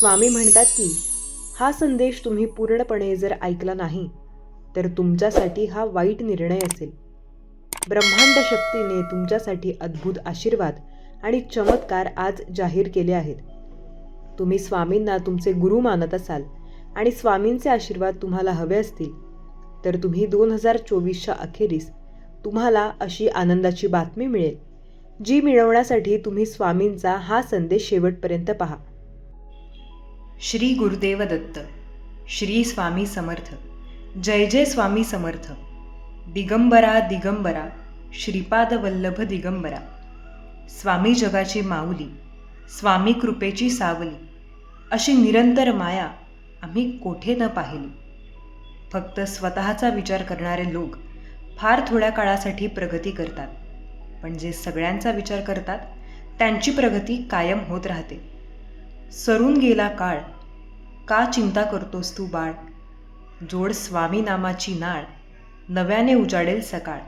स्वामी म्हणतात की हा संदेश तुम्ही पूर्णपणे जर ऐकला नाही तर तुमच्यासाठी हा वाईट निर्णय असेल. ब्रह्मांड शक्तीने तुमच्यासाठी अद्भुत आशीर्वाद आणि चमत्कार आज जाहीर केले आहेत. तुम्ही स्वामींना तुमचे गुरु मानत असाल आणि स्वामींचे आशीर्वाद तुम्हाला हवे असतील तर तुम्ही दोन हजार चोवीसच्या अखेरीस तुम्हाला अशी आनंदाची बातमी मिळेल जी मिळवण्यासाठी तुम्ही स्वामींचा हा संदेश शेवटपर्यंत पहा. श्री गुरुदेव दत्त श्री स्वामी समर्थ जय जय स्वामी समर्थ दिगंबरा दिगंबरा श्रीपाद वल्लभ दिगंबरा स्वामी जगाची माऊली स्वामी कृपेची सावली अशी निरंतर माया आम्ही कोठे न पाहिली. फक्त स्वतःचा विचार करणारे लोक फार थोड्या काळासाठी प्रगती करतात पण जे सगळ्यांचा विचार करतात त्यांची प्रगती कायम होत राहते. सरून गेला काळ. का चिंता करतोस तू बाळ? जोड स्वामी नामाची नाळ नव्याने उजाडेल सकाळ.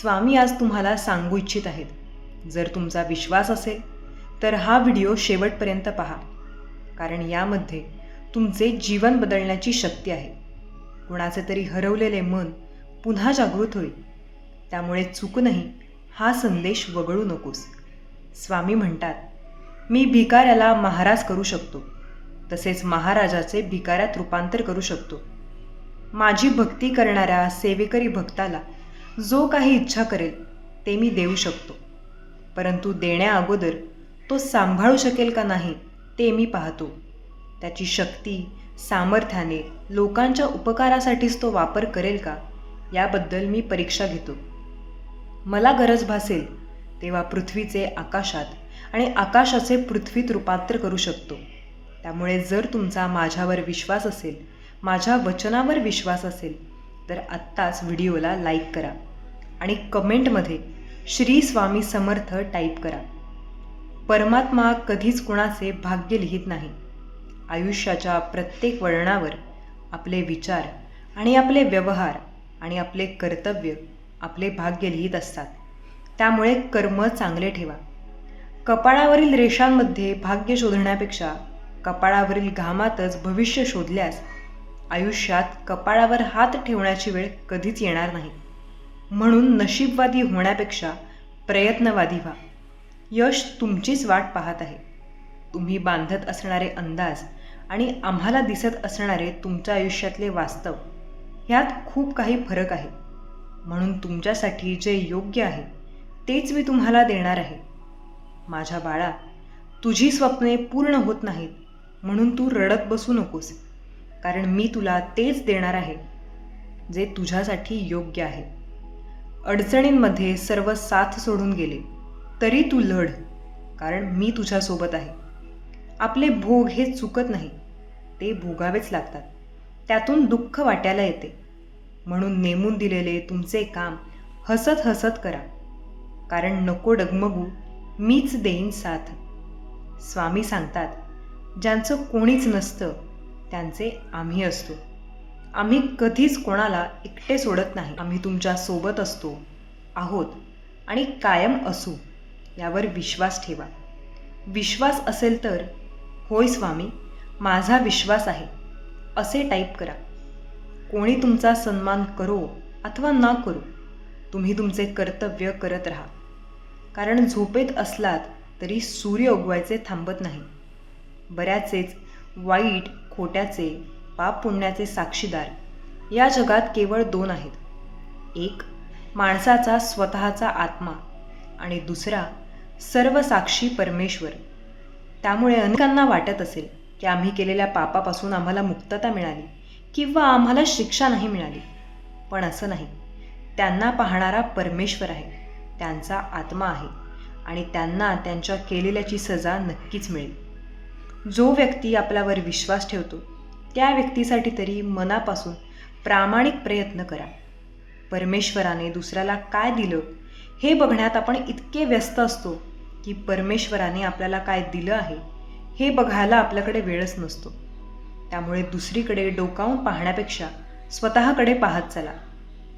स्वामी आज तुम्हाला सांगू इच्छित आहेत. जर तुमचा विश्वास असेल तर हा व्हिडिओ शेवटपर्यंत पहा. कारण यामध्ये तुमचे जीवन बदलण्याची शक्ती आहे. कुणाचे तरी हरवलेले मन पुन्हा जागृत होईल. त्यामुळे चूक नाही हा संदेश वगळू नकोस. स्वामी म्हणतात मी भिकाऱ्याला महाराज करू शकतो. तसेच महाराजाचे भिकाऱ्यात रूपांतर करू शकतो. माझी भक्ती करणाऱ्या सेवेकरी भक्ताला जो काही इच्छा करेल ते मी देऊ शकतो. परंतु देण्याअगोदर तो सांभाळू शकेल का नाही ते मी पाहतो. त्याची शक्ती सामर्थ्याने लोकांच्या उपकारासाठीच तो वापर करेल का याबद्दल मी परीक्षा घेतो. मला गरज भासेल तेव्हा पृथ्वीचे आकाशात आणि आकाशाचे पृथ्वीत रूपांतर करू शकतो. त्यामुळे जर तुमचा माझ्यावर विश्वास असेल माझ्या वचनावर विश्वास असेल तर आत्ताच व्हिडिओला लाईक करा आणि कमेंटमध्ये श्री स्वामी समर्थ टाईप करा. परमात्मा कधीच कुणाचे भाग्य लिहित नाही. आयुष्याच्या प्रत्येक वळणावर आपले विचार आणि आपले व्यवहार आणि आपले कर्तव्य आपले भाग्य लिहित असतात. त्यामुळे कर्म चांगले ठेवा. कपाळावरील रेषांमध्ये भाग्य शोधण्यापेक्षा कपाळावरील घामातच भविष्य शोधल्यास आयुष्यात कपाळावर हात ठेवण्याची वेळ कधीच येणार नाही. म्हणून नशीबवादी होण्यापेक्षा प्रयत्नवादी व्हा. यश तुमचीच वाट पाहत आहे. तुम्ही बांधत असणारे अंदाज आणि आम्हाला दिसत असणारे तुमच्या आयुष्यातले वास्तव ह्यात खूप काही फरक आहे. म्हणून तुमच्यासाठी जे योग्य आहे तेच मी तुम्हाला देणार आहे. माझ्या बाळा तुझी स्वप्ने पूर्ण होत नाहीत म्हणून तू रडत बसू नकोस. कारण मी तुला तेच देणार आहे जे तुझ्यासाठी योग्य आहे. अडचणींमध्ये सर्व साथ सोडून गेले. तरी तू लढ कारण मी तुझ्यासोबत आहे. आपले भोग हे चुकत नाही ते भोगावेच लागतात. त्यातून दुःख वाट्याला येते. म्हणून नेमून दिलेले तुमचे काम हसत हसत करा. कारण नको डगमगू मीच देईन साथ. स्वामी सांगतात ज्यांचं कोणीच नसतं त्यांचे आम्ही असतो. आम्ही कधीच कोणाला एकटे सोडत नाही. आम्ही तुमच्यासोबत असतो आहोत आणि कायम असू यावर विश्वास ठेवा. विश्वास असेल तर होय स्वामी माझा विश्वास आहे असे टाईप करा. कोणी तुमचा सन्मान करो अथवा न करो तुम्ही तुमचे कर्तव्य करत राहा. कारण झोपेत असलात तरी सूर्य उगवायचे थांबत नाही. बऱ्याचेच वाईट खोट्याचे पाप पुण्याचे साक्षीदार या जगात केवळ दोन आहेत. एक माणसाचा स्वतःचा आत्मा आणि दुसरा सर्व साक्षी परमेश्वर. त्यामुळे अनेकांना वाटत असेल की आम्ही केलेल्या पापापासून आम्हाला मुक्तता मिळाली किंवा आम्हाला शिक्षा नाही मिळाली. पण असं नाही. त्यांना पाहणारा परमेश्वर आहे. त्यांचा आत्मा आहे आणि त्यांना त्यांच्या केलेल्याची सजा नक्कीच मिळेल. जो व्यक्ती आपल्यावर विश्वास ठेवतो त्या व्यक्तीसाठी तरी मनापासून प्रामाणिक प्रयत्न करा. परमेश्वराने दुसऱ्याला काय दिलं हे बघण्यात आपण इतके व्यस्त असतो की परमेश्वराने आपल्याला काय दिलं आहे हे बघायला आपल्याकडे वेळच नसतो. त्यामुळे दुसरीकडे डोकावून पाहण्यापेक्षा स्वतःकडे पाहत चला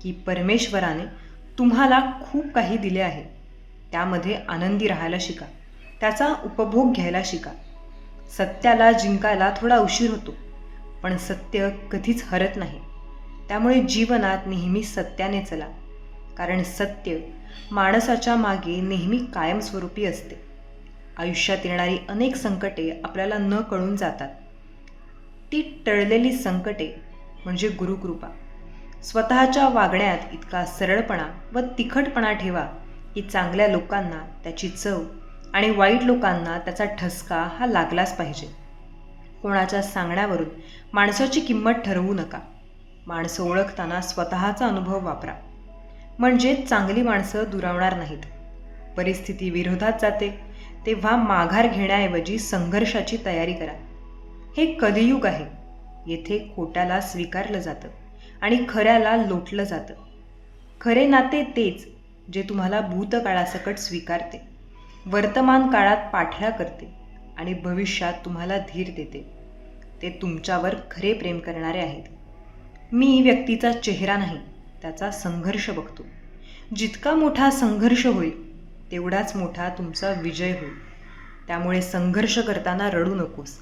की परमेश्वराने तुम्हाला खूप काही दिले आहे. त्यामध्ये आनंदी राहायला शिका. त्याचा उपभोग घ्यायला शिका. सत्याला जिंकायला थोडा उशीर होतो पण सत्य कधीच हरत नाही. त्यामुळे जीवनात नेहमी सत्याने चला. कारण सत्य माणसाच्या मागे नेहमी कायमस्वरूपी असते. आयुष्यात येणारी अनेक संकटे आपल्याला न कळून जातात. ती टळलेली संकटे म्हणजे गुरुकृपा. स्वतःच्या वागण्यात इतका सरळपणा व तिखटपणा ठेवा की चांगल्या लोकांना त्याची चव आणि वाईट लोकांना त्याचा ठसका हा लागलाच पाहिजे. कोणाच्या सांगण्यावरून माणसाची किंमत ठरवू नका. माणसं ओळखताना स्वतःचा अनुभव वापरा. म्हणजे चांगली माणसं दुरावणार नाहीत. परिस्थिती विरोधात जाते तेव्हा माघार घेण्याऐवजी संघर्षाची तयारी करा. हे कलियुग आहे. येथे खोट्याला स्वीकारलं जातं. आणि खऱ्याला लोटलं जातं. खरे नाते तेच जे तुम्हाला भूतकाळासकट स्वीकारते. वर्तमान काळात पाठला करते आणि भविष्यात तुम्हाला धीर देते. ते तुमच्यावर खरे प्रेम करणारे आहेत. मी व्यक्तीचा चेहरा नाही त्याचा संघर्ष बघतो. जितका मोठा संघर्ष होईल तेवढाच मोठा तुमचा विजय होईल. त्यामुळे संघर्ष करताना रडू नकोस.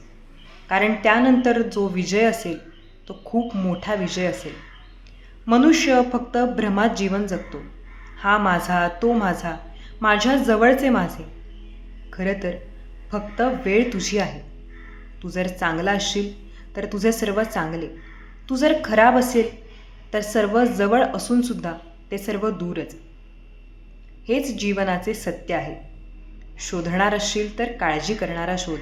कारण त्यानंतर जो विजय असेल तो खूप मोठा विजय असेल. मनुष्य फक्त भ्रमात जीवन जगतो. हा माझा तो माझा माझ्या जवळचे माझे. खरं तर फक्त वेळ तुझी आहे. तू जर चांगला असशील तर तुझे सर्व चांगले. तू जर खराब असेल तर सर्व जवळ असूनसुद्धा ते सर्व दूरच. हेच जीवनाचे सत्य आहे. शोधणार असशील तर काळजी करणारा शोध.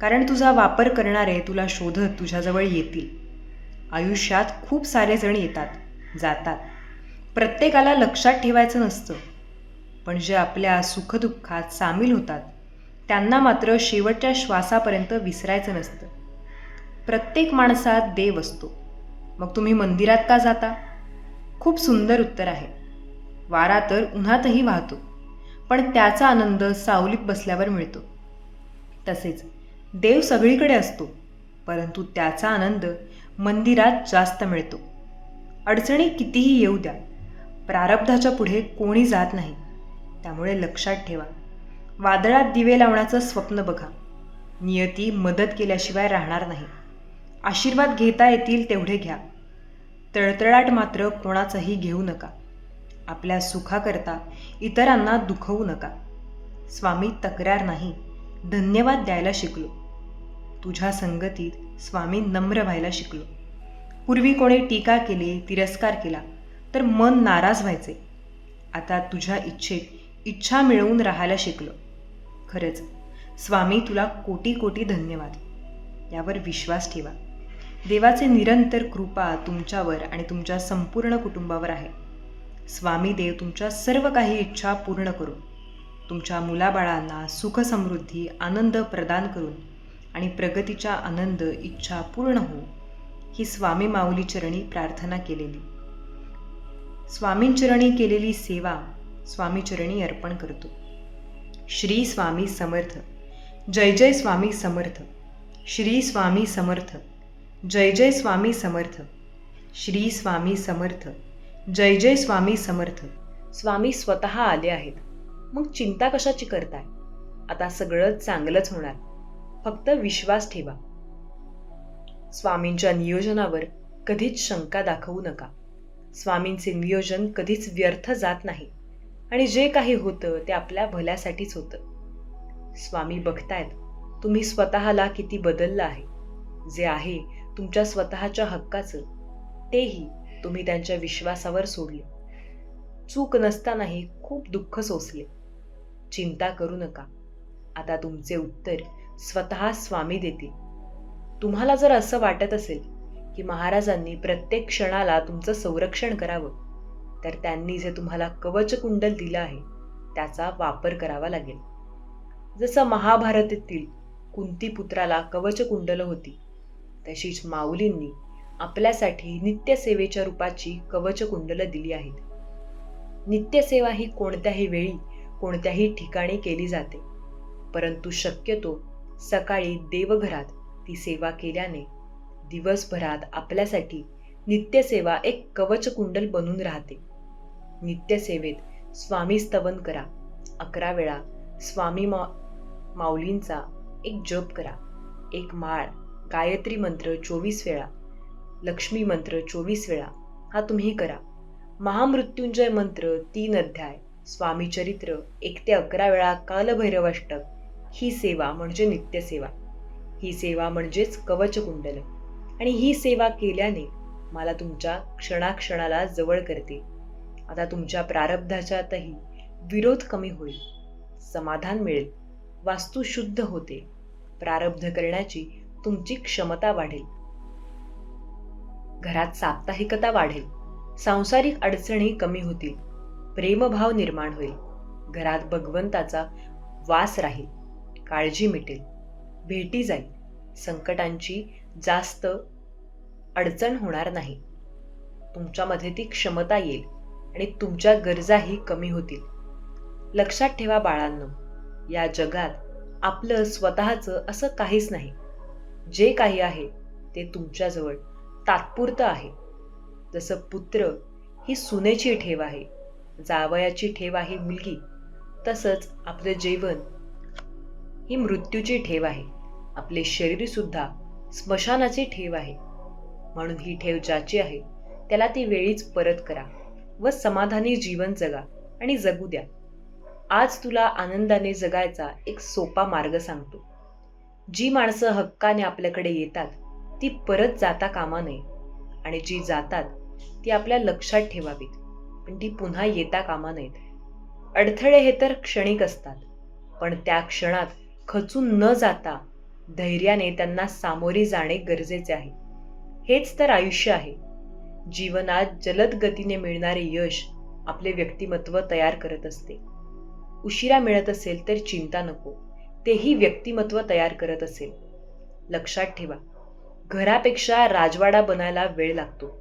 कारण तुझा वापर करणारे तुला शोधत तुझ्याजवळ येतील. आयुष्यात खूप सारे जण येतात जातात. प्रत्येकाला लक्षात ठेवायचं नसतं. पण जे आपल्या सुखदुःखात सामील होतात त्यांना मात्र शेवटच्या श्वासापर्यंत विसरायचं नसतं. प्रत्येक माणसात देव असतो. मग तुम्ही मंदिरात का जाता? खूप सुंदर उत्तर आहे. वारा तर उन्हातही वाहतो पण त्याचा आनंद सावलीत बसल्यावर मिळतो. तसेच देव सगळीकडे असतो परंतु त्याचा आनंद मंदिरात जास्त मिळतो. अडचणी कितीही येऊ द्या प्रारब्धाच्या पुढे कोणी जात नाही. त्यामुळे लक्षात ठेवा. वादळात दिवे लावण्याचं स्वप्न बघा. नियती मदत केल्याशिवाय राहणार नाही. आशीर्वाद घेता येतील तेवढे घ्या. तळतळाट मात्र कोणाचाही घेऊ नका. आपल्या सुखाकरता इतरांना दुखवू नका. स्वामी तक्रार नाही. धन्यवाद द्यायला शिकलो. तुझ्या संगतीत स्वामी नम्र व्हायला शिकलो. पूर्वी कोणी टीका केली तिरस्कार केला तर मन नाराज व्हायचे. आता तुझ्या इच्छेत इच्छा मिळवून राहायला शिकलो. खरंच स्वामी तुला कोटी कोटी धन्यवाद. यावर विश्वास ठेवा. देवाचे निरंतर कृपा तुमच्यावर आणि तुमच्या संपूर्ण कुटुंबावर आहे. स्वामी देव तुमच्या सर्व काही इच्छा पूर्ण करून तुमच्या मुलाबाळांना सुखसमृद्धी आनंद प्रदान करून आणि प्रगतीच्या आनंद इच्छा पूर्ण हो ही स्वामी माऊली चरणी प्रार्थना केलेली. स्वामींचरणी केलेली सेवा स्वामीचरणी अर्पण करतो. श्री स्वामी समर्थ जय जय स्वामी समर्थ श्री स्वामी समर्थ जय जय स्वामी समर्थ श्री स्वामी समर्थ जय जय स्वामी समर्थ. स्वामी स्वतः आले आहेत. मग चिंता कशाची करताय? आता सगळं चांगलंच होणार. फक्त विश्वास ठेवा. स्वामींच्या नियोजनावर कधीच शंका दाखवू नका. स्वामींचे नियोजन कधीच व्यर्थ जात नाही आणि जे काही होतं ते आपल्या भल्यासाठीच होतं. स्वामी बघतायत तुम्ही स्वतःला किती बदललं आहे. जे आहे तुमच्या स्वतःच्या हक्काचं तेही तुम्ही त्यांच्या विश्वासावर सोडले. चूक नसतानाही खूप दुःख सोसले. चिंता करू नका. आता तुमचे उत्तर स्वतः स्वामी देतील. तुम्हाला जर असं वाटत असेल की महाराजांनी प्रत्येक क्षणाला तुमचं संरक्षण करावं तर त्यांनी जे तुम्हाला कवच कुंडल दिलं आहे त्याचा वापर करावा लागेल. जसं महाभारतातील कुंतीपुत्राला कवच कुंडल होती तशीच माऊलींनी आपल्यासाठी नित्यसेवेच्या रूपाची कवच कुंडलं दिली आहेत. नित्यसेवा ही कोणत्याही वेळी कोणत्याही ठिकाणी केली जाते परंतु शक्यतो सकाळी देवघरात ती सेवा केल्याने दिवसभरात आपल्यासाठी नित्यसेवा एक कवच कुंडल बनून राहते. नित्यसेवेत स्वामी स्तवन करा. अकरा वेळा स्वामी मा माऊलींचा एक जप करा. एक माळ गायत्री मंत्र चोवीस वेळा लक्ष्मी मंत्र चोवीस वेळा हा तुम्ही करा. महामृत्युंजय मंत्र तीन अध्याय स्वामी चरित्र एक ते अकरा वेळा कालभैरवाष्टक ही सेवा म्हणजे नित्यसेवा. ही सेवा म्हणजेच कवचकुंडल आणि ही सेवा केल्याने मला तुमच्या क्षणाक्षणाला जवळ करते. आता तुमच्या प्रारब्धाच्यातही विरोध कमी होईल. समाधान मिळेल. वास्तू शुद्ध होते. प्रारब्ध करण्याची तुमची क्षमता वाढेल. घरात साप्ताहिकता वाढेल. सांसारिक अडचणी कमी होतील. प्रेमभाव निर्माण होईल. घरात भगवंताचा वास राहील. काळजी मिटेल. भेटी जाईल. संकटांची जास्त अडचण होणार नाही. तुमच्यामध्ये ती क्षमता येईल आणि तुमच्या गरजाही कमी होतील. लक्षात ठेवा बाळांनो या जगात आपलं स्वतःचं असं काहीच नाही. जे काही आहे ते तुमच्याजवळ तात्पुरतं आहे. जसं पुत्र ही सुनेची ठेव आहे जावयाची ठेव आहे मुलगी तसंच आपलं जेवण ही मृत्यूची ठेव आहे. आपले शरीरसुद्धा स्मशानाची ठेव आहे. म्हणून ही ठेव ज्याची आहे त्याला ती वेळीच परत करा व समाधानी जीवन जगा आणि जगू द्या. आज तुला आनंदाने जगायचा एक सोपा मार्ग सांगतो. जी माणसं हक्काने आपल्याकडे येतात ती परत जाता कामा नये आणि जी जातात ती आपल्या लक्षात ठेवावीत पण ती पुन्हा येता कामा नयेत. अडथळे हे तर क्षणिक असतात पण त्या क्षणात खचून न जाता धैर्याने त्यांना सामोरे जाणे गरजेचे आहे. हेच तर आयुष्य आहे. जीवनात जलद गतीने मिळणारे यश आपले व्यक्तिमत्व तयार करत असते. उशिरा मिळत असेल तर चिंता नको. तेही व्यक्तिमत्व तयार करत असेल. लक्षात ठेवा घरापेक्षा राजवाडा बनायला वेळ लागतो.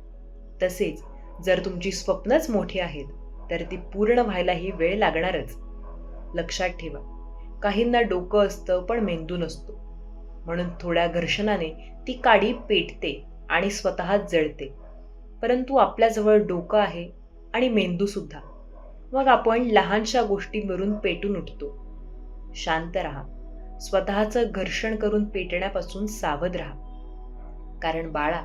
तसेच जर तुमची स्वप्नच मोठी आहेत तर ती पूर्ण व्हायलाही वेळ लागणारच. लक्षात ठेवा काहींना डोकं असतं पण मेंदू नसतो. म्हणून थोड्या घर्षणाने ती काडी पेटते आणि स्वतः जळते. परंतु आपल्याजवळ डोकं आहे आणि मेंदूसुद्धा मग आपण लहानशा गोष्टींवरून पेटून उठतो. शांत राहा. स्वतःचं घर्षण करून पेटण्यापासून सावध राहा. कारण बाळा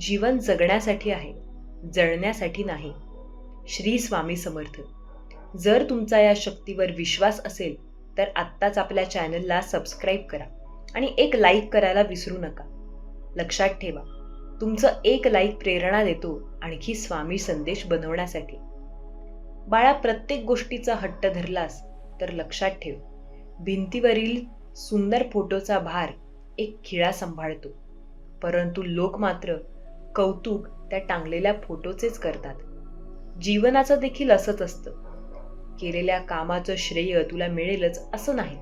जीवन जगण्यासाठी आहे जळण्यासाठी नाही. श्री स्वामी समर्थ. जर तुमचा या शक्तीवर विश्वास असेल तर आत्ताच आपल्या चॅनलला सबस्क्राईब करा आणि एक लाईक करायला विसरू नका. लक्षात ठेवा तुमचं एक लाईक प्रेरणा देतो आणखी स्वामी संदेश बनवण्यासाठी. बाळा प्रत्येक गोष्टीचा हट्ट धरलास तर लक्षात ठेव भिंतीवरील सुंदर फोटोचा भार एक खिळा सांभाळतो. परंतु लोक मात्र कौतुक त्या टांगलेल्या फोटोचेच करतात. जीवनाचं देखील असंच असतं. केलेल्या कामाचं श्रेय तुला मिळेलच असं नाही.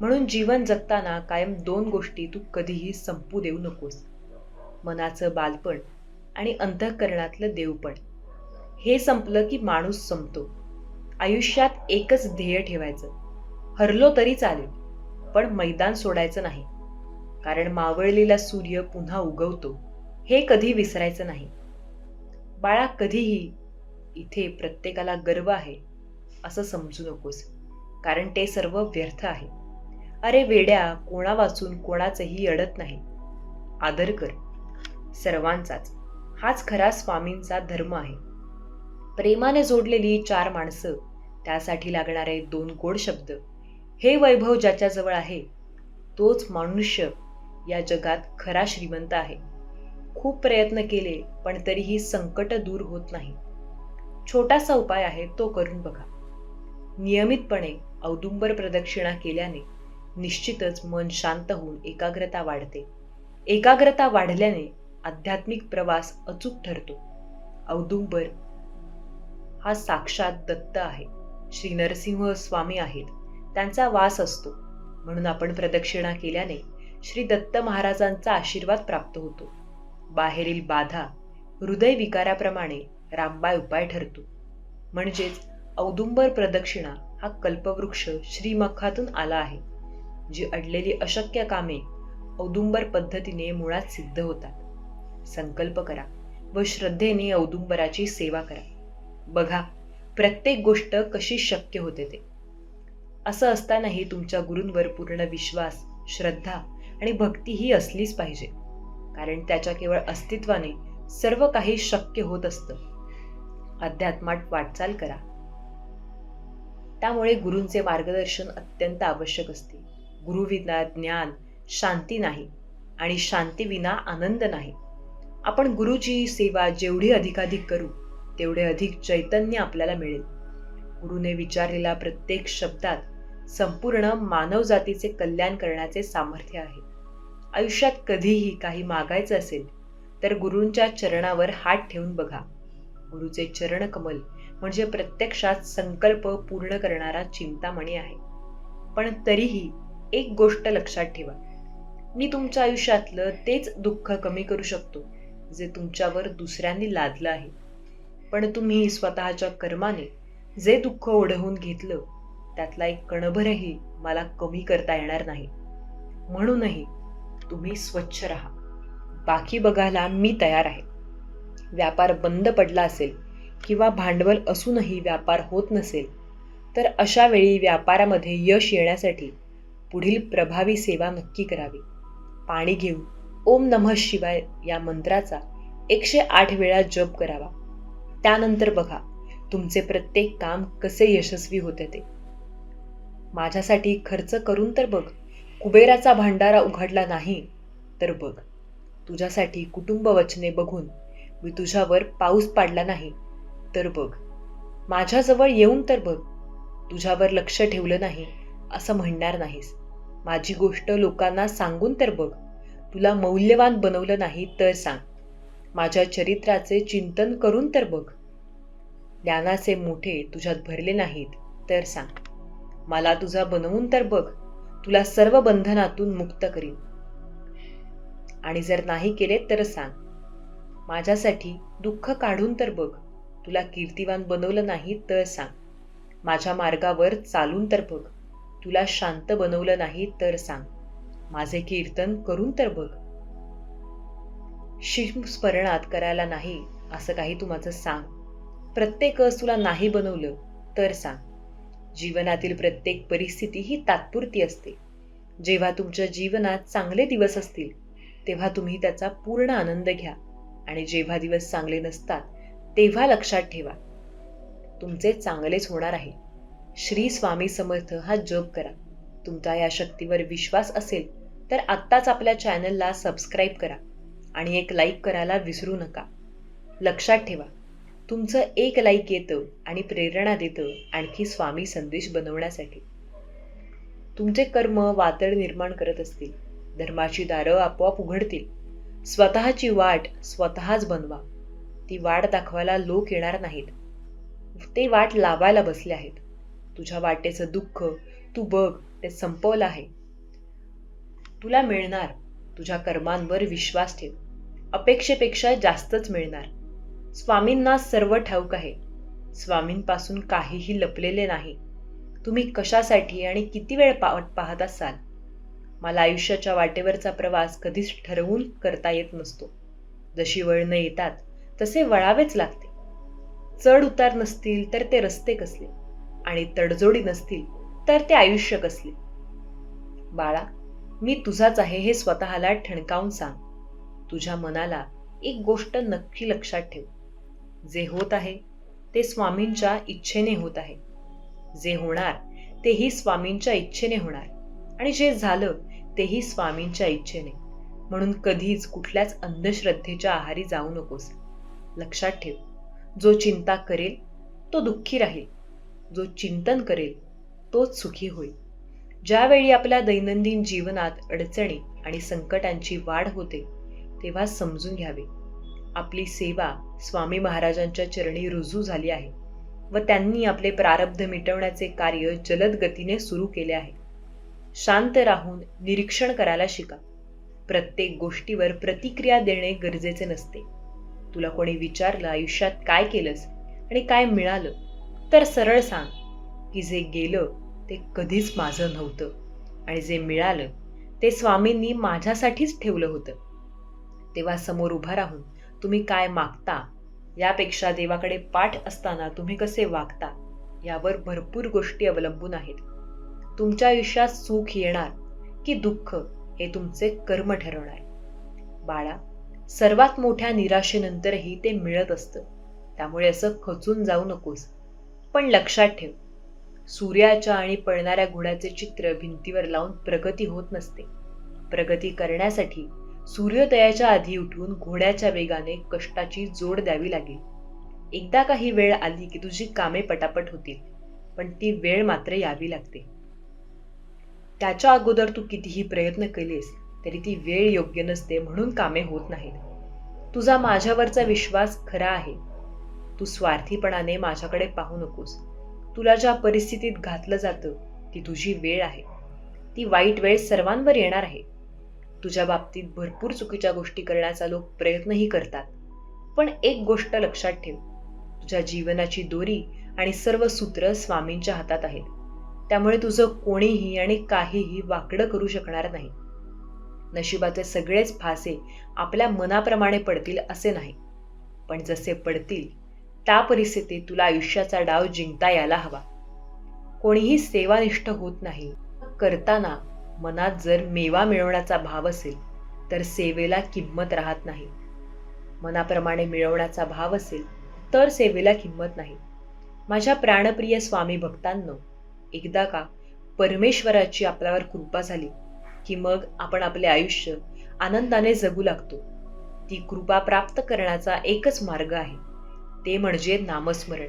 म्हणून जीवन जगताना कायम दोन गोष्टी तू कधीही संपू देऊ नकोस. मनाचं बालपण आणि अंतःकरणातलं देवपण. हे संपलं की माणूस संपतो. आयुष्यात एकच ध्येय ठेवायचं. हरलो तरी चालेल पण मैदान सोडायचं नाही. कारण मावळलेला सूर्य पुन्हा उगवतो हे कधी विसरायचं नाही. बाळा कधीही इथे प्रत्येकाला गर्व आहे. असं समजू नकोस. कारण ते सर्व व्यर्थ आहे. अरे वेड्या कोणा वाचून कोणाचंही अडत नाही. आदर कर. सर्वांचाच. हाच खरा स्वामींचा धर्म आहे. प्रेमाने जोडलेली चार माणसं त्यासाठी लागणारे दोन गोड शब्द. हे वैभव ज्याच्याजवळ आहे तोच मनुष्य या जगात खरा श्रीमंत आहे. खूप प्रयत्न केले पण तरीही संकट दूर होत नाही. छोटासा उपाय आहे तो करून बघा. नियमितपणे औदुंबर प्रदक्षिणा केल्याने निश्चितच मन शांत होऊन एकाग्रता वाढते. एकाग्रता वाढल्याने आध्यात्मिक प्रवास अचूक ठरतो. औदुंबर हा साक्षात दत्त आहे. श्री नरसिंह स्वामी आहेत. त्यांचा वास असतो. म्हणून आपण प्रदक्षिणा केल्याने श्री दत्त महाराजांचा आशीर्वाद प्राप्त होतो. बाहेरील बाधा हृदय विकाराप्रमाणे रामबाय उपाय ठरतो. म्हणजेच औदुंबर प्रदक्षिणा हा कल्पवृक्ष श्रीमखातून आला आहे जी अडलेली अशक्य कामे औदुंबर पद्धतीने मुळात सिद्ध होतात. संकल्प करा व श्रद्धेने औदुंबराची सेवा करा. बघा प्रत्येक गोष्ट कशी शक्य होते ते. असं असतानाही तुमच्या गुरूंवर पूर्ण विश्वास श्रद्धा आणि भक्ती ही असलीच पाहिजे. कारण त्याच्या केवळ अस्तित्वाने सर्व काही शक्य होत असतं. अध्यात्मात वाटचाल करा. त्यामुळे गुरूंचे मार्गदर्शन अत्यंत आवश्यक असते. गुरुविना ज्ञान शांती नाही आणि शांतीविना आनंद नाही. आपण गुरुची सेवा जेवढी अधिकाधिक करू तेवढे अधिक चैतन्य आपल्याला मिळेल. गुरुने विचारलेला प्रत्येक शब्दात संपूर्ण मानवजातीचे कल्याण करण्याचे सामर्थ्य आहे. आयुष्यात कधीही काही मागायचं असेल तर गुरूंच्या चरणावर हात ठेवून बघा. गुरुचे चरण कमल म्हणजे प्रत्यक्षात संकल्प पूर्ण करणारा चिंतामणी आहे. पण तरीही एक गोष्ट लक्षात ठेवा. मी तुमच्या आयुष्यातलं तेच दुःख कमी करू शकतो जे तुमच्यावर दुसऱ्यांनी लादलं आहे. पण तुम्ही स्वतःच्या कर्माने जे दुःख ओढवून घेतलं त्यातला एक कणभरही मला कमी करता येणार नाही. म्हणूनही तुम्ही स्वच्छ राहा. बाकी बघायला मी तयार आहे. व्यापार बंद पडला असेल किंवा भांडवल असूनही व्यापार होत नसेल तर अशा वेळी व्यापारामध्ये यश येण्यासाठी पुढील प्रभावी सेवा नक्की करावी. पाणी घेऊन ओम नमः शिवाय या मंत्राचा एकशे आठ वेळा जप करावा. त्यानंतर बघा तुमचे प्रत्येक काम कसे यशस्वी होते ते. माझ्यासाठी खर्च करून तर बघ कुबेराचा भांडारा उघडला नाही तर बघ. तुझ्यासाठी कुटुंब वचने बघून मी तुझ्यावर पाऊस पाडला नाही. तर बघ. माझ्याजवळ येऊन तर बघ. तुझ्यावर लक्ष ठेवलं नाही असं म्हणणार नाहीस. माझी गोष्ट लोकांना सांगून तर बघ. तुला मौल्यवान बनवलं नाही तर सांग. माझ्या चरित्राचे चिंतन करून तर बघ. ज्ञानाचे मोठे तुझ्यात भरले नाहीत तर सांग. मला तुझा बनवून तर बघ. तुला सर्व बंधनातून मुक्त करीन. आणि जर नाही केले तर सांग. माझ्यासाठी दुःख काढून तर बघ. तुला कीर्तिवान बनवलं नाही तर सांग. माझ्या मार्गावर चालून तर बघ. तुला शांत बनवलं नाही तर सांग. माझे कीर्तन करून तर बघ. शिव स्मरणात करायला नाही असं काही तू माझं सांग. प्रत्येकच तुला नाही बनवलं तर सांग. जीवनातील प्रत्येक परिस्थिती ही तात्पुरती असते. जेव्हा तुमच्या जीवनात चांगले दिवस असतील तेव्हा तुम्ही त्याचा पूर्ण आनंद घ्या. आणि जेव्हा दिवस चांगले नसतात तेव्हा लक्षात ठेवा. तुमचे चांगलेच होणार आहे. श्री स्वामी समर्थ हा जप करा. तुमचा या शक्तीवर विश्वास असेल तर आत्ताच आपल्या चॅनलला सबस्क्राईब करा आणि एक लाईक करायला विसरू नका. लक्षात ठेवा तुमचं एक लाईक येतं आणि प्रेरणा देतं आणखी स्वामी संदेश बनवण्यासाठी. तुमचे कर्म वातळ निर्माण करत असतील धर्माची दारं आपोआप उघडतील. स्वतःची वाट स्वतःच बनवा. ती वाट दाखवायला लोक येणार नाहीत. ते वाट लावायला बसले आहेत. तुझ्या वाटेचं दुःख तू बघ ते संपवलं आहे. तुला मिळणार तुझ्या कर्मांवर विश्वास ठेव. अपेक्षेपेक्षा जास्तच मिळणार. स्वामींना सर्व ठाऊक आहे. स्वामींपासून काहीही लपलेले नाही. तुम्ही कशासाठी आणि किती वेळ पा पाहत असाल? मला आयुष्याच्या वाटेवरचा प्रवास कधीच ठरवून करता येत नसतो. जशी वळणं येतात तसे वळावेच लागते. चढ उतार नसतील तर ते रस्ते कसले? आणि तडजोडी नसतील तर ते आयुष्य कसले? बाळा मी तुझाच आहे हे स्वतःला ठणकावून सांग. तुझ्या मनाला एक गोष्ट नक्की लक्षात ठेव. जे होत आहे ते स्वामींच्या इच्छेने होत आहे. जे होणार तेही स्वामींच्या इच्छेने होणार. आणि जे झालं तेही स्वामींच्या इच्छेने. म्हणून कधीच कुठल्याच अंधश्रद्धेच्या आहारी जाऊ नकोस. लक्षात ठेव. जो चिंता करेल तो दुःखी राहील. जो चिंतन करेल तोच सुखी होईल. ज्यावेळी आपल्या दैनंदिन जीवनात अडचणी आणि संकटांची वाढ होते तेव्हा समजून घ्यावे. आपली सेवा स्वामी महाराजांच्या चरणी रुजू झाली आहे व त्यांनी आपले प्रारब्ध मिटवण्याचे कार्य जलद गतीने सुरू केले आहे. शांत राहून निरीक्षण करायला शिका. प्रत्येक गोष्टीवर प्रतिक्रिया देणे गरजेचे नसते. तुला कोणी विचारलं आयुष्यात काय केलंस आणि काय मिळालं तर सरळ सांग की जे गेलं ते कधीच माझं नव्हतं आणि जे मिळालं ते स्वामींनी माझ्यासाठीच ठेवलं होतं. तेव्हा समोर उभा राहून तुम्ही काय मागता यापेक्षा देवाकडे पाठ असताना तुम्ही कसे वागता यावर भरपूर गोष्टी अवलंबून आहेत. तुमच्या आयुष्यात सुख येणार की दुःख हे तुमचे कर्म ठरवणार बाळा सर्वात मोठ्या निराशेनंतरही ते मिळत असतं. त्यामुळे असं खचून जाऊ नकोस. पण लक्षात ठेव सूर्याच्या आणि पळणाऱ्या घोड्याचे चित्र भिंतीवर लावून प्रगती होत नसते. प्रगती करण्यासाठी सूर्योदयाच्या आधी उठून घोड्याच्या वेगाने कष्टाची जोड द्यावी लागेल. एकदा काही वेळ आली की तुझी कामे पटापट होतील पण ती वेळ मात्र यावी लागते. त्याच्या अगोदर तू कितीही प्रयत्न केलेस तरी ती वेळ योग्य नसते म्हणून कामे होत नाहीत. तुझा माझ्यावरचा विश्वास खरा आहे. तू स्वार्थीपणाने माझ्याकडे पाहू नकोस. तुला ज्या परिस्थितीत घातलं जातं ती तुझी वेळ आहे. ती वाईट वेळ सर्वांवर येणार आहे. तुझ्या बाबतीत भरपूर चुकीच्या गोष्टी करण्याचा लोक प्रयत्नही करतात. पण एक गोष्ट लक्षात ठेव. तुझ्या जीवनाची दोरी आणि सर्व सूत्र स्वामींच्या हातात आहेत. त्यामुळे तुझं कोणीही आणि काहीही वाकडं करू शकणार नाही. नशिबाचे सगळेच फासे आपल्या मनाप्रमाणे पडतील असे नाही. पण जसे पडतील त्या परिस्थितीत तुला आयुष्याचा डाव जिंकता यायला हवा. कोणीही सेवानिष्ठ होत नाही. करताना मनात जर मेवा मिळवण्याचा भाव असेल तर सेवेला किंमत राहत नाही. मनाप्रमाणे मिळवण्याचा भाव असेल तर सेवेला किंमत नाही. माझ्या प्राणप्रिय स्वामी भक्तांनो एकदा का परमेश्वराची आपल्यावर कृपा झाली की मग आपण आपले आयुष्य आनंदाने जगू लागतो. ती कृपा प्राप्त करण्याचा एकच मार्ग आहे. ते म्हणजे नामस्मरण.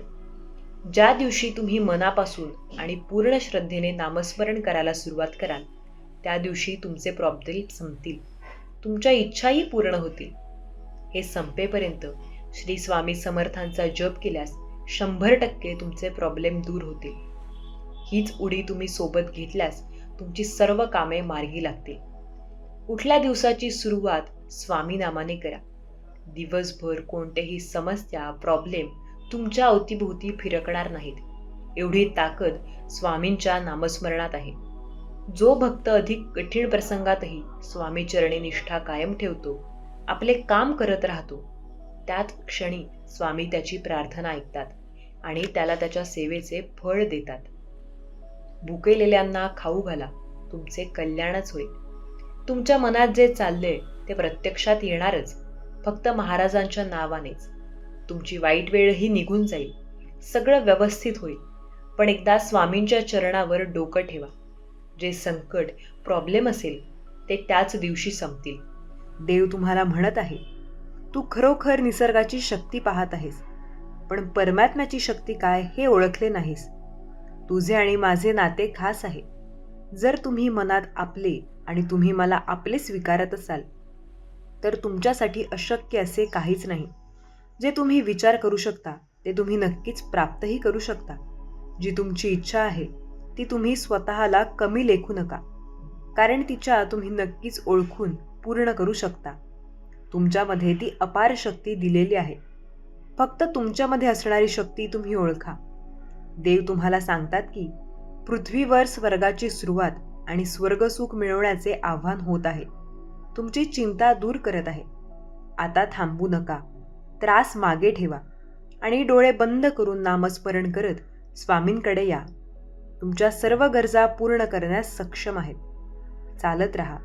ज्या दिवशी तुम्ही मनापासून आणि पूर्ण श्रद्धेने नामस्मरण करायला सुरुवात कराल त्या दिवशी तुमचे प्रॉब्लेम संपतील. तुमच्या इच्छाही पूर्ण होतील. हे संपेपर्यंत श्री स्वामी समर्थांचा जप केल्यास शंभर टक्के तुमचे प्रॉब्लेम दूर होतील. हीच उडी तुम्ही सोबत घेतल्यास तुमची सर्व कामे मार्गी लागतील. कुठल्या दिवसाची सुरुवात स्वामीनामाने करा. दिवसभर कोणतेही समस्या प्रॉब्लेम तुमच्या अवतीभोवती फिरकणार नाहीत. एवढी ताकद स्वामींच्या नामस्मरणात आहे. जो भक्त अधिक कठीण प्रसंगातही स्वामीचरणी निष्ठा कायम ठेवतो आपले काम करत राहतो त्याच क्षणी स्वामी त्याची प्रार्थना ऐकतात आणि त्याला त्याच्या सेवेचे फळ देतात. भुकेलेल्यांना खाऊ घाला. तुमचे कल्याणच होईल. तुमच्या मनात जे चालले ते प्रत्यक्षात येणारच. फक्त महाराजांच्या नावानेच. तुमची वाईट वेळही निघून जाईल. सगळं व्यवस्थित होईल. पण एकदा स्वामींच्या चरणावर डोकं ठेवा. जे संकट प्रॉब्लेम असेल ते त्याच दिवशी संपतील. देव तुम्हाला म्हणत आहे तू खरोखर निसर्गाची शक्ती पाहत आहेस. पण परमात्म्याची शक्ती काय हे ओळखले नाहीस. तुझे आणि माझे नाते खास आहे. जर तुम्ही मनात आपले आणि तुम्ही मला आपले स्वीकारत असाल तर तुमच्यासाठी अशक्य असे काहीच नाही. जे तुम्ही विचार करू शकता ते तुम्ही नक्कीच प्राप्तही करू शकता. जी तुमची इच्छा आहे ती तुम्ही स्वतःला कमी लेखू नका. कारण तिच्या तुम्ही नक्कीच ओळखून पूर्ण करू शकता. तुमच्यामध्ये ती अपार शक्ती दिलेली आहे. फक्त तुमच्यामध्ये असणारी शक्ती तुम्ही ओळखा. देव तुम्हाला सांगतात की पृथ्वीवर स्वर्गाची सुरुवात आणि स्वर्गसुख मिळवण्याचे आव्हान होत आहे. तुमची चिंता दूर करत आहे. आता थांबू नका. त्रास मागे ठेवा आणि डोळे बंद करून नामस्मरण करत स्वामींकडे या. तुमच्या सर्व गरजा पूर्ण करण्यास सक्षम आहेत. चालत राहा.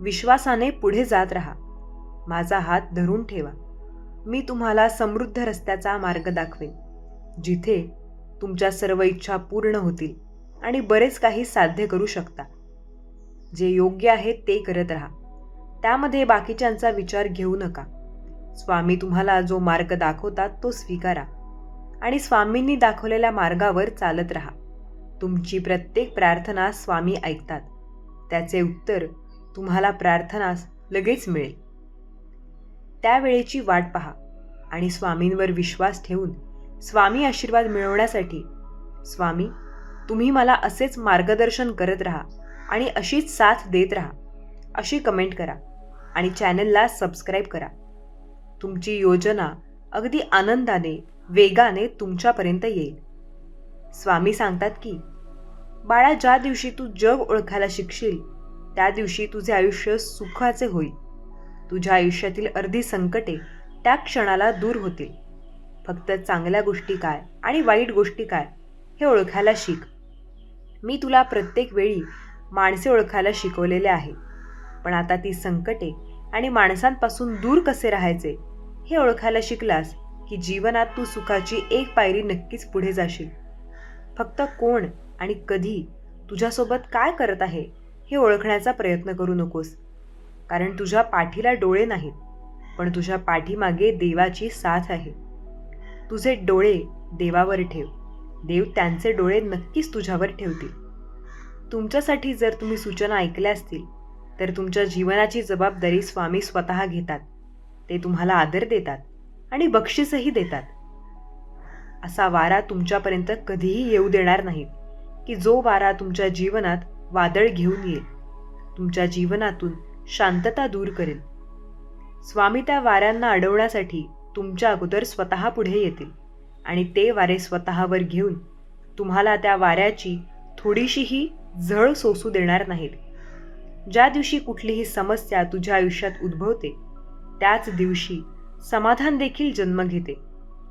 विश्वासाने पुढे जात राहा. माझा हात धरून ठेवा. मी तुम्हाला समृद्ध रस्त्याचा मार्ग दाखवेन. जिथे तुमच्या सर्व इच्छा पूर्ण होतील आणि बरेच काही साध्य करू शकता. जे योग्य आहे ते करत राहा. त्यामध्ये बाकीच्यांचा विचार घेऊ नका. स्वामी तुम्हाला जो मार्ग दाखवतात तो स्वीकारा. आणि स्वामींनी दाखवलेल्या मार्गावर चालत राहा. तुमची प्रत्येक प्रार्थना स्वामी ऐकतात. त्याचे उत्तर तुम्हाला प्रार्थनास लगेच मिळेल. त्यावेळेची वाट पहा आणि स्वामींवर विश्वास ठेवून स्वामी आशीर्वाद मिळवण्यासाठी. स्वामी तुम्ही मला असेच मार्गदर्शन करत राहा आणि अशीच साथ देत राहा अशी कमेंट करा आणि चॅनलला सबस्क्राईब करा. तुमची योजना अगदी आनंदाने वेगाने तुमच्यापर्यंत येईल. स्वामी सांगतात की बाळा ज्या दिवशी तू जग ओळखायला शिकशील त्या दिवशी तुझे आयुष्य सुखाचे होईल. तुझ्या आयुष्यातील अर्धी संकटे त्या क्षणाला दूर होतील. फक्त चांगल्या गोष्टी काय आणि वाईट गोष्टी काय हे ओळखायला शिक. मी तुला प्रत्येक वेळी माणसे ओळखायला शिकवलेले आहे. पण आता ती संकटे आणि माणसांपासून दूर कसे राहायचे हे ओळखायला शिकलास की जीवनात तू सुखाची एक पायरी नक्कीच पुढे जाशील. फक्त कोण आणि कधी तुझ्यासोबत काय करत आहे हे ओळखण्याचा प्रयत्न करू नकोस. कारण तुझ्या पाठीला डोळे नाहीत पण तुझ्या पाठीमागे देवाची साथ आहे. तुझे डोळे देवावर ठेव. देव त्यांचे डोळे नक्कीच तुझ्यावर ठेवतील. तुमच्यासाठी जर तुम्ही सूचना ऐकल्या असतील तर तुमच्या जीवनाची जबाबदारी स्वामी स्वतः घेतात. ते तुम्हाला आदर देतात आणि बक्षीसही देतात. असा वारा तुमच्यापर्यंत कधीही येऊ देणार नाहीत की जो वारा तुमच्या जीवनात वादळ घेऊन येईल. तुमच्या जीवनातून शांतता दूर करेल. स्वामी त्या वाऱ्यांना अडवण्यासाठी तुमच्या अगोदर स्वतः पुढे येतील आणि ते वारे स्वतःवर घेऊन तुम्हाला त्या वाऱ्याची थोडीशीही झळ सोसू देणार नाहीत. ज्या दिवशी कुठलीही समस्या तुझ्या आयुष्यात उद्भवते त्याच दिवशी समाधान देखील जन्म घेते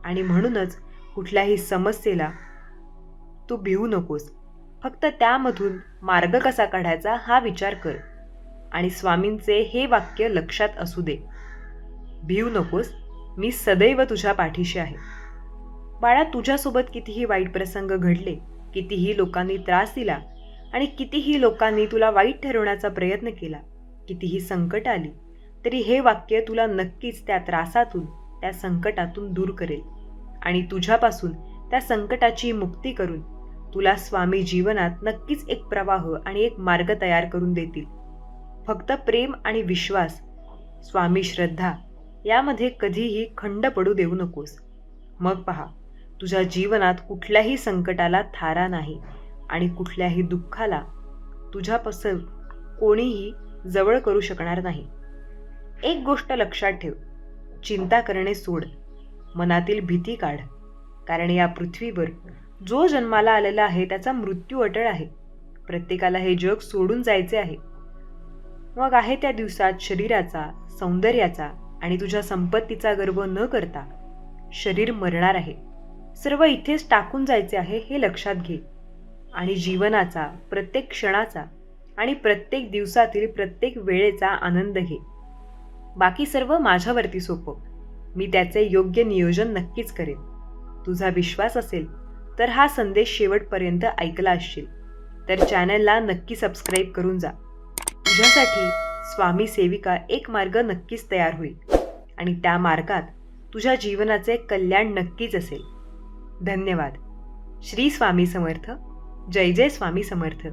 आणि म्हणूनच कुठल्याही समस्येला तू भिवू नकोस. फक्त त्यामधून मार्ग कसा काढायचा हा विचार कर आणि स्वामींचे हे वाक्य लक्षात असू दे. भिवू नकोस. मी सदैव तुझ्या पाठीशी आहे. बाळा तुझ्यासोबत कितीही वाईट प्रसंग घडले कितीही लोकांनी त्रास दिला आणि कितीही लोकांनी तुला वाईट ठरवण्याचा प्रयत्न केला कितीही संकट आली तरी हे वाक्य तुला नक्कीच त्या त्रासातून त्या संकटातून दूर करेल आणि तुझ्यापासून त्या संकटाची मुक्ती करून तुला स्वामी जीवनात नक्कीच एक प्रवाह आणि एक मार्ग तयार करून देतील. फक्त प्रेम आणि विश्वास स्वामी श्रद्धा यामध्ये कधीही खंड पडू देऊ नकोस. मग पहा तुझ्या जीवनात कुठल्याही संकटाला थारा नाही आणि कुठल्याही दुःखाला तुझ्यापासून कोणीही जवळ करू शकणार नाही. एक गोष्ट लक्षात ठेव चिंता करणे सोड मनातील भीती काढ कारण या पृथ्वीवर जो जन्माला आलेला आहे त्याचा मृत्यू अटळ आहे. प्रत्येकाला हे जग सोडून जायचे आहे. मग आहे त्या दिवसात शरीराचा सौंदर्याचा आणि तुझ्या संपत्तीचा गर्व न करता शरीर मरणार आहे. सर्व इथेच टाकून जायचे आहे हे लक्षात घे. आणि जीवनाचा प्रत्येक क्षणाचा आणि प्रत्येक दिवसातील प्रत्येक वेळेचा आनंद घे. बाकी सर्व माझ्यावरती सोपं मी त्याचे योग्य नियोजन नक्कीच करेन. तुझा विश्वास असेल तर हा संदेश शेवटपर्यंत ऐकला असशील. तर चॅनलला नक्की सबस्क्राईब करून जा. तुझ्यासाठी स्वामी सेविका एक मार्ग नक्कीच तयार होईल. आणि त्या मार्गात तुझ्या जीवनाचे कल्याण नक्कीच असेल. धन्यवाद. श्री स्वामी समर्थ. जय जय स्वामी समर्थ.